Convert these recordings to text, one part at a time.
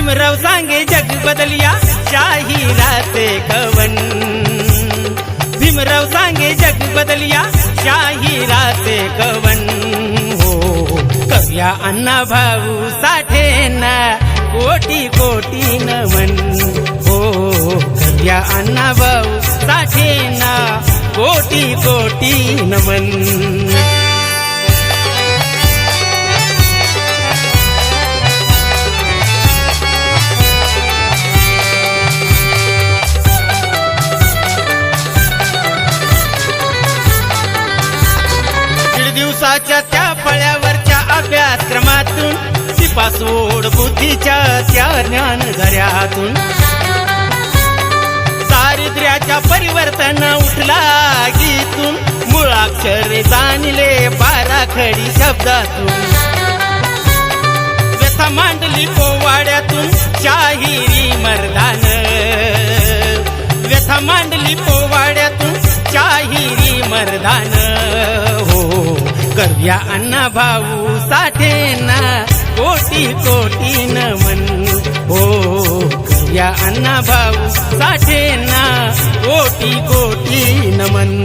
भीमराव सांगे जग बदलिया शाहिराचे कवन भीमराव सांगे जग बदलिया शाहिराचे कवन हो कव्या अण्णा भाऊ साठेना कोटी कोटी नमन. हो कव्या अण्णा भाऊ साठेना कोटी कोटी नमन. दीड त्या पळ्यावरच्या अभ्यासक्रमातून शिपासोड बुद्धीच्या त्या ज्ञान झऱ्यातून. दारिद्र्याच्या परिवर्तन उठला गीतून मुळाक्षर जाणले बाराखडी शब्दातून. व्यथा मांडली पोवाड्यातून शाहिरी मर्दान. व्यथा मांडली पोवाड्यातून शाहिरी मर्दान. करूया अण्णा भाऊ साठे ना. कोटी कोटी नमन. हो करूया अण्णा भाऊ साठे ना. कोटी कोटी नमन.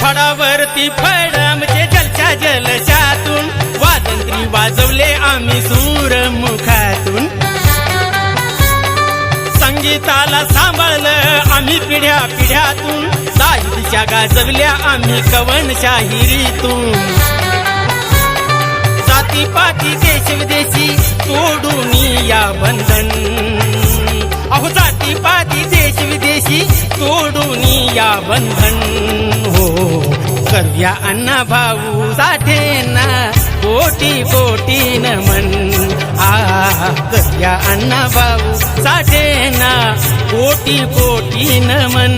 फळावरती फळ त्या जलशातून वाजंत्री वाजवले आम्ही सूर मुखातून. संगीताला सांभाळलं आम्ही पिढ्या पिढ्यातून. साहित्या गाजवल्या आम्ही कवन शाहिरीतून. जाती पाती देश विदेशी तोडून या बंधन. अहो जाती पाती देश विदेशी तोडून या बंधन. करूया अण्णा भाऊ साठेना. कोटी कोटी नमन आ करूया अण्णा भाऊ साठेना. कोटी कोटी नमन